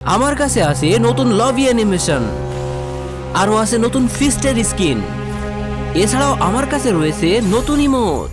আমার কাছে আছে নতুন লভ অ্যানিমেশন আরও আছে নতুন ফিস্টের স্কিন এছাড়াও আমার কাছে রয়েছে নতুন ইমোট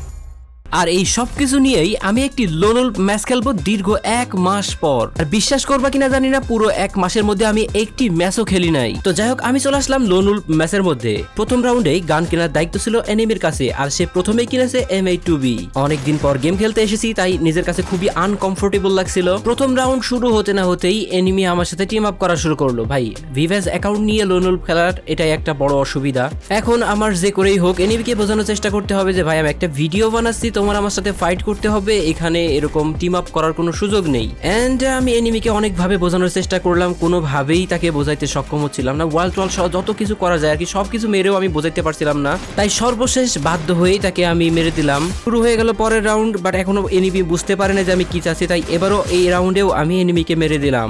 আর এই সব কিছু নিয়েই আমি একটি লোনল ম্যাচ খেলব দীর্ঘ এক মাস পর। আর বিশ্বাস করবা কিনা জানি না, পুরো এক মাসের মধ্যে আমি একটি ম্যাচও খেলি নাই। তো যাই হোক আমি চলে আসলাম লোনুল ম্যাচের মধ্যে। প্রথম রাউন্ডেই গান কেনার দায়িত্ব ছিল এনিমির কাছে, আর সে প্রথমেই কিনেছে এম এই টু বি। অনেকদিন পর গেম খেলতে এসেছি, তাই নিজের কাছে খুবই আনকমফোর্টেবল লাগছিল। প্রথম রাউন্ড শুরু হতে না হতেই এনিমি আমার সাথে টিম আপ করা শুরু করল। ভাই ভিভ্যাস অ্যাকাউন্ট নিয়ে লোনুল খেলার এটাই একটা বড় অসুবিধা। এখন আমার যে করেই হোক, এনিমিকে বোঝানোর চেষ্টা করতে হবে যে, ভাই, আমি একটা ভিডিও বানাচ্ছি তোমার আমার সাথে ফাইট করতে হবে, এখানে এরকম টিম আপ করার কোনো সুযোগ নেই। অ্যান্ড আমি এনিমিকে অনেকভাবে বোঝানোর চেষ্টা করলাম, কোনোভাবেই তাকে বোঝাইতে সক্ষম হচ্ছিলাম না। ওয়াল টোয়াল সহ যত কিছু করা যায় আর কি সব কিছু মেরেও আমি বোঝাইতে পারছিলাম না। তাই সর্বশেষ বাধ্য হয়েই তাকে আমি মেরে দিলাম। শুরু হয়ে গেল পরের রাউন্ড বাট এখনও এনিমি বুঝতে পারে না যে আমি কি চাচ্ছি, তাই এবারও এই রাউন্ডেও আমি এনিমিকে মেরে দিলাম।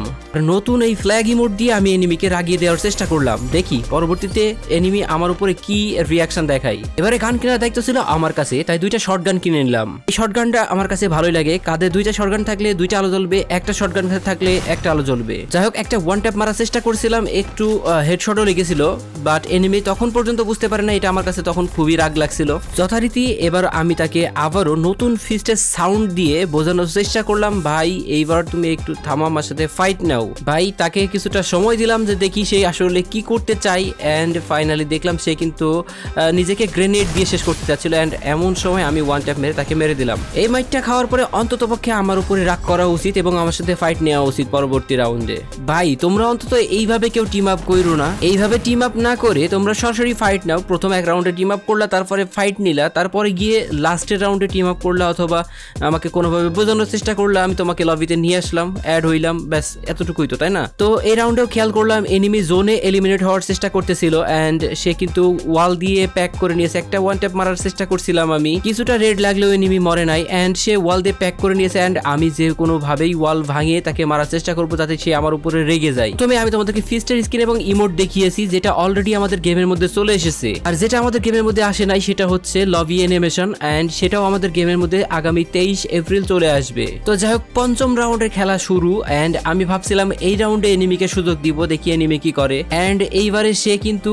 নতুন এই ফ্ল্যাগ ইমোট দিয়ে আমি এনিমিকে রাগিয়ে দেওয়ার চেষ্টা করলাম। দেখি, পরবর্তীতে এনিমি আমার উপরে কি রিয়াকশন দেখাই এবারে গান কেনার দায়িত্ব ছিল আমার কাছে, তাই দুইটা শর্ট গান কিনে নিলাম। এই শর্ট গানটা আমার কাছে ভালোই লাগে। কাঁধে দুইটা শর্ট গান থাকলে দুইটা আলো জ্বলবে, একটা শর্ট গান থাকলে একটা আলো জ্বলবে। যাই হোক, একটা ওয়ান ট্যাপ মারার চেষ্টা করছিলাম, একটু হেডশটও লেগেছিল বাট এনিমি তখন পর্যন্ত বুঝতে পারে না এটা আমার কাছে তখন খুবই রাগ লাগছিল। যথারীতি এবার আমি তাকে আবারও নতুন ফিস্টের সাউন্ড দিয়ে বোঝানোর চেষ্টা করলাম, ভাই, এইবার তুমি একটু থামো, আমার সাথে ফাইট নাও। ভাই, তাকে কিছুটা সময় দিলাম যে দেখি সেই আসলে কি করতে চাই অ্যান্ড ফাইনালি দেখলাম সে কিন্তু নিজেকে গ্রেনেড দিয়ে শেষ করতে চাচ্ছিল অ্যান্ড এমন সময় আমি ওয়ান ট্যাপ মেরে তাকে মেরে দিলাম। এই মাইটটা খাওয়ার পরে অন্তত পক্ষে আমার উপরে রাগ করা উচিত এবং আমার সাথে ফাইট নেওয়া উচিত পরবর্তী রাউন্ডে ভাই, তোমরা অন্তত এইভাবে কেউ টিম আপ করো না। এইভাবে টিম আপ না করে তোমরা সরাসরি ফাইট নাও। প্রথম এক রাউন্ডে টিম আপ করলা, তারপরে ফাইট নিলা, তারপরে গিয়ে লাস্টের রাউন্ডে টিম আপ করলা অথবা আমাকে কোনোভাবে বোঝানোর চেষ্টা করলাম আমি তোমাকে লবিতে নিয়ে আসলাম অ্যাড হইলাম, ব্যাস, এতটুকুই তো, তাই না? তো এই রাউন্ডেও খেয়াল করলাম এনিমি জোনে এলিমিনেট হওয়ার চেষ্টা করতেছিল অ্যান্ড সে কিন্তু ওয়াল দিয়ে প্যাক করে নিয়েছে। একটা ওয়ান ট্যাপ মারার চেষ্টা করছিলাম আমি। কিছুটা রেড লাগলেও এনিমি মরে নাই। অ্যান্ড সে ওয়াল দিয়ে প্যাক করে নিয়েছে অ্যান্ড আমি যে কোনোভাবেই ওয়াল ভাঙিয়ে তাকে মারার চেষ্টা করব যাতে সে আমার উপরে রেগে যায়। তুমি আমি তোমাদেরকে ফিস্টের স্কিন এবং ইমোট দেখিয়েছি, যেটা অলরেডি আমাদের গেমের মধ্যে চলে এসেছে। আর যেটা আমাদের গেমের মধ্যে আসে নাই, সেটা হচ্ছে লবি অ্যানিমেশন অ্যান্ড সেটাও আমাদের গেমের মধ্যে আগামী তেইশ এপ্রিল চলে আসবে। তো যাই হোক, পঞ্চম রাউন্ডের খেলা শুরু অ্যান্ড আমি ভাবছিলাম এই রাউন্ডে এনিমিকে সুযোগ দিব, দেখি এনিমি কি করে। অ্যান্ড এইবারে সে কিন্তু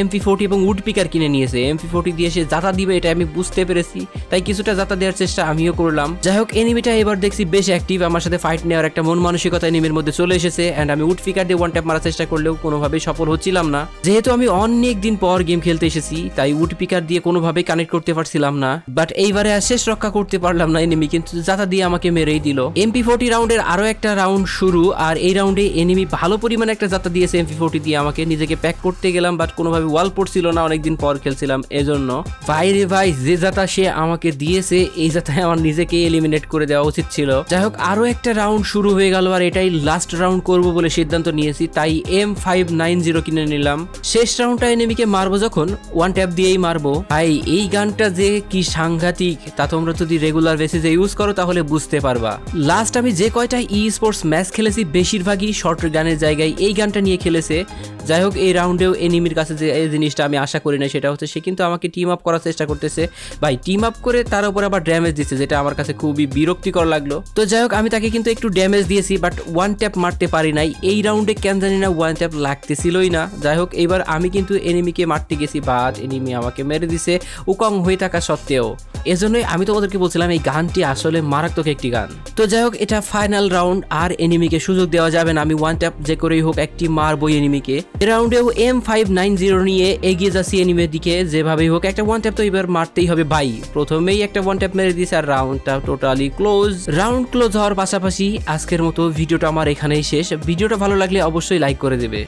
এমপি ফোর্টি এবং উড পিকার কিনে নিয়েছে। এমপি ফোর্টি দিয়ে সে যাতা দিবে এটা আমি বুঝতে পেরেছি। তাই কিছুটা যাতা দেওয়ার চেষ্টা আমিও করলাম। যাই হোক এনিমিটা এবার দেখছি বেশ অ্যাক্টিভ আমার সাথে ফাইট নেওয়ার একটা মন মানসিকতা এনিমির মধ্যে চলে এসেছে অ্যান্ড আমি উড পিকার দিয়ে ওয়ান ট্যাপ মারার চেষ্টা করলেও কোনোভাবেই সফল হচ্ছিলাম না। যেহেতু আমি অনেক দিন পর গেম খেলতে এসেছি, তাই উড পিকার দিয়ে কোনোভাবেই কানেক্ট করতে পারছিলাম না। বাট এইবারে আর শেষ রক্ষা করতে পারলাম না এনিমি কিন্তু যাতা দিয়ে আমাকে মেরেই দিল। এমপি ফোর্টি রাউন্ডের আরও একটা রাউন্ড শুরু, আর এই রাউন্ডে এনিমি ভালো পরিমাণে একটা যাতা দিয়েছে এমপি ফোর্টি দিয়ে আমাকে। নিজেকে প্যাক করতে গেলাম বাট কোনোভাবে ওয়াল পড়ছিল না, অনেকদিন পর খেলছিলাম, এজন্য। ভাই রে ভাই, যে যাতা সে আমাকে দিয়েছে এই যাতায় আমার নিজেকে এলিমিনেট করে দেওয়া উচিত ছিল। যাই হোক আরও একটা রাউন্ড শুরু হয়ে গেল আর এটাই লাস্ট রাউন্ড করব বলে সিদ্ধান্ত নিয়েছি। তাই এম ফাইভ নাইন জিরো কিনে নিলাম। শেষ রাউন্ডটা এনিমিকে মারবো যখন ওয়ান ট্যাপ দিয়েই মারবো। ভাই, এই গানটা যে কি সাংঘাতিক, তা তোমরা যদি রেগুলার বেসিসে ইউজ করো তাহলে বুঝতে পারবা। লাস্ট আমি যে কয়টা ই স্পোর্টস ম্যাচ খেলেছি, বেশিরভাগই শর্ট গানের জায়গায় এই গানটা নিয়ে খেলেছে। যাই হোক এই রাউন্ডেও এনিমির কাছে যে এই জিনিসটা আমি আশা করি না সেটা হচ্ছে সে কিন্তু আমাকে টিম আপ করার চেষ্টা করতেছে। ভাই টিম আপ করে তার উপর আবার ড্যামেজ দিচ্ছে, যেটা আমার কাছে খুবই বিরক্তিকর লাগল। তো যাই হোক, আমি তাকে কিন্তু একটু ড্যামেজ দিয়েছি বাট ওয়ান ট্যাপ মারতে পারি নাই। এই রাউন্ডে কেন জানি না ওয়ান ট্যাপ লাগতেছিলই না। যাই হোক, এবার আমি কিন্তু এনিমিকে মারতে গেছি বাট এনিমি আমাকে মেরে দিছে, উকং হয়ে থাকা সত্ত্বেও। এজন্যই আমি তোমাদেরকে বলছিলাম, এই গানটি আসলে মারাত্মক একটি গান। তো যাই হোক, এটা ফাইনাল রাউন্ড আর এনিমিকে সুযোগ দেওয়া যাবে না। আমি ওয়ান ট্যাপ যে করেই হোক, একটি মারবই এনিমিকে এই রাউন্ডেও এম ফাইভ নাইন জিরো নিয়ে এগিয়ে যাচ্ছি এনিমের দিকে, যেভাবেই হোক, একটা ওয়ান ট্যাপ তো এবার মারতেই হবে, ভাই। প্রথমেই একটা ওয়ান ট্যাপ মেরে দিয়েছে আর রাউন্ডটা টোটালি ক্লোজ রাউন্ড ক্লোজ হওয়ার পাশাপাশি আজকের মতো ভিডিওটা আমার এখানেই শেষ। ভিডিওটা ভালো লাগলে অবশ্যই লাইক করে দেবে।